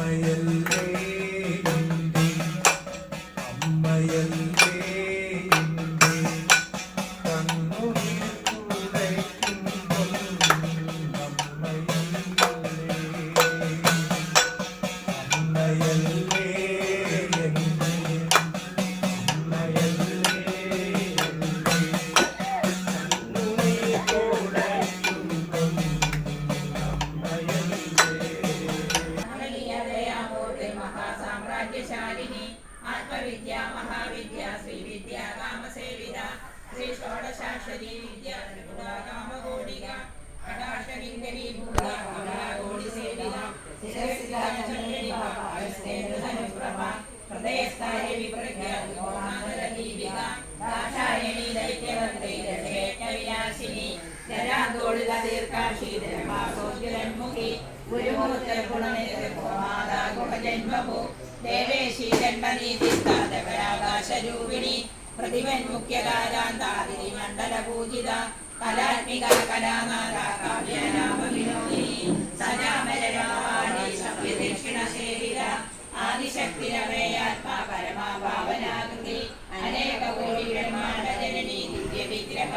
மயல்ல വിദ്യ ശ്രീവിദ്യ കാമസേവിത. ശ്രീ ഷോഡശാക്ഷരി വിദ്യ കാമകോടിക. കടാക്ഷകിങ്കരി ഭൂത കമലാകോടി സേവിത ഹൃദയസ്ഥായി വിപ്രജ്ഞ ഗോമാതരീപിക ദാക്ഷായണി ദൈത്യവർത്തേജേറ്റവിലാസിനി ജരാന്തോളിത ദീർഘാക്ഷി ധർമാസോജ്ജുരന്മുഖി ഗുരുമൂർത്തർ ഗുണനിധി ഗോമാതാ ഗുണജന്മഭൂ ദേവേശി ജന്മനീതിസ്ഥാതപരാകാശരൂപിണി പ്രതിമന്മുഖ്യകാരാന്താതിരി മണ്ഡലപൂജിത കലാത്മിക കലാനാഥ കാവ്യനാമ വിനോദിനി സദാമരവാണി സഭ്യദക്ഷിണശേരിര ആദിശക്തി രമേയാത്മാ പരമാ ഭാവനാകൃതി അനേക കോടി ബ്രഹ്മാണ്ട ജനനീ ദിവ്യ വിഗ്രഹ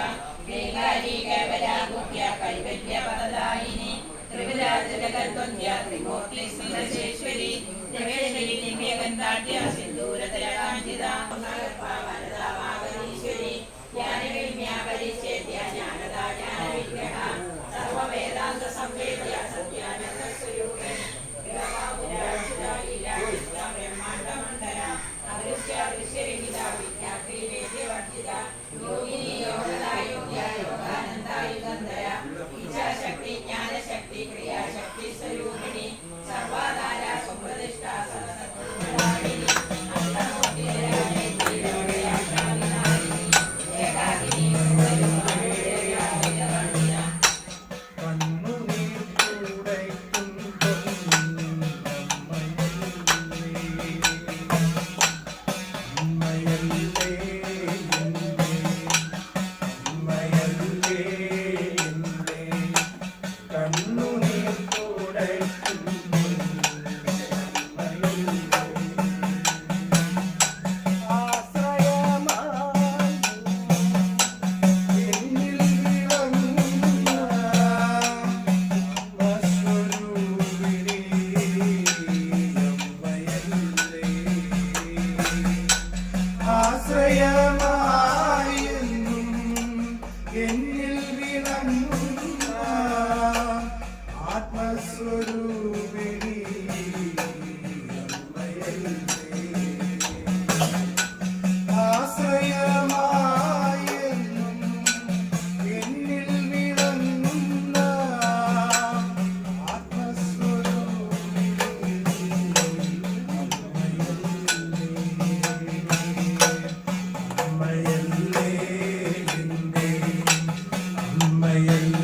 ai, ai.